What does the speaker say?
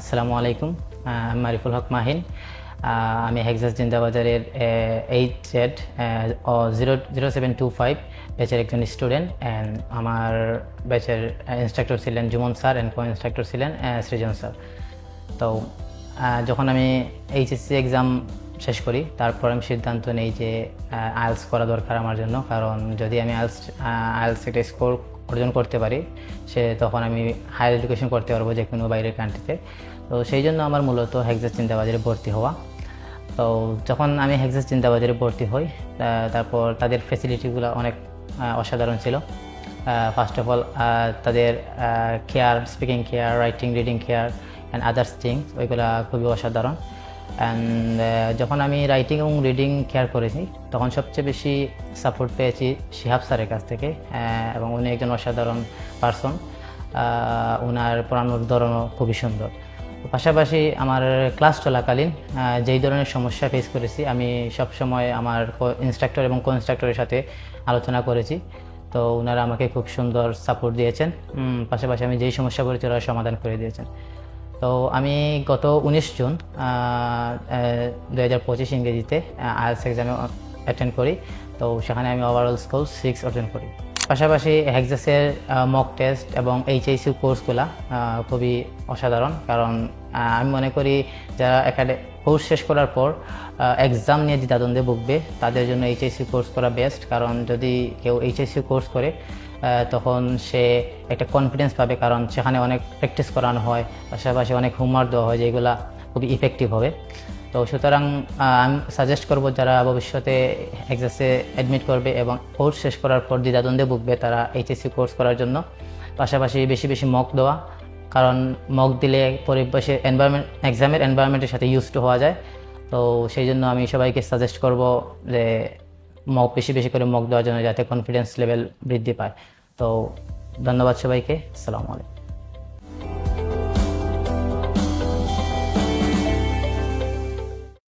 আসসালামু আলাইকুম। আমি মারিফুল হক মাহিন। আমি হেক্সাস জিন্দাবাজারের eight Z O zero zero seven two five ব্যাচের একজন স্টুডেন্ট অ্যান্ড আমার ব্যাচের ইনস্ট্রাক্টর ছিলেন Jumon sir and co instructor ছিলেন সৃজন স্যার। তো যখন আমি এইচএসসি এক্সাম শেষ করি, তারপর আমি সিদ্ধান্ত নেই যে আইএলস করা দরকার আমার জন্য। কারণ যদি আমি আইএলস আইএলস একটা স্কোর অর্জন করতে পারি, সে তখন আমি হায়ার এডুকেশন করতে পারব যে কোনো বাইরের কান্ট্রিতে তো। সেই জন্য আমার মূলত হেক্সাস চিন্তাবাজারে ভর্তি হওয়া। তো যখন আমি হেক্সাস চিন্তাবাজারে ভর্তি হই তারপর তাদের ফেসিলিটিগুলো অনেক অসাধারণ ছিল। ফার্স্ট অফ অল তাদের care speaking care writing reading care and others things ওইগুলো খুবই অসাধারণ। অ্যান্ড যখন আমি রাইটিং এবং রিডিং কেয়ার করেছি, তখন সবচেয়ে বেশি সাপোর্ট পেয়েছি শিহাব স্যারের কাছ থেকে এবং উনি একজন অসাধারণ পার্সন ওনার পড়ানোর ধরনও খুবই সুন্দর। পাশাপাশি আমার ক্লাস চলাকালীন যেই ধরনের সমস্যা ফেস করেছি, আমি সবসময় আমার ইনস্ট্রাক্টর এবং কো ইনস্ট্রাক্টরের সাথে আলোচনা করেছি। তো ওনারা আমাকে খুব সুন্দর সাপোর্ট দিয়েছেন। পাশাপাশি আমি যেই সমস্যা করেছি ওরা সমাধান করে দিয়েছেন। তো আমি গত উনিশ জুন দু হাজার পঁচিশ ইংরেজিতে আইএলস এক্সামে অ্যাটেন্ড করি। তো সেখানে আমি ওভারঅল স্কোর সিক্স অর্জন করি। পাশাপাশি হেক্সাসের মক টেস্ট এবং এইচএসি কোর্সগুলো খুবই অসাধারণ। কারণ আমি মনে করি যারা একাডে কোর্স শেষ করার পর এক্সাম নিয়ে দ্বিধাদ্বন্দ্বে ভুগবে, তাদের জন্য এইচএসসি কোর্স করা বেস্ট কারণ যদি কেউ এইচএসসি কোর্স করে তখন সে একটা কনফিডেন্স পাবে। কারণ সেখানে অনেক প্র্যাকটিস করানো হয়, পাশাপাশি অনেক হোমওয়ার্ক দেওয়া হয়, যেগুলো খুবই ইফেক্টিভ হবে। তো সুতরাং আমি সাজেস্ট করব যারা ভবিষ্যতে এক্সাসে অ্যাডমিট করবে এবং কোর্স শেষ করার পর দ্বিধাদ্বন্দ্বে ভুগবে তারা এইচএসসি কোর্স করার জন্য। পাশাপাশি বেশি বেশি মক দেওয়া, কারণ মক দিলে পরিবেশে এনভায়রনমেন্ট এক্সামের এনভায়রনমেন্টের সাথে ইউজ টু হওয়া যায়। তো সেই জন্য আমি সবাইকে সাজেস্ট করব যে মক বেশি বেশি করে মক দেওয়ার জন্য যাতে কনফিডেন্স লেভেল বৃদ্ধি পায়। তো ধন্যবাদ সবাইকে। আসসালামু আলাইকুম।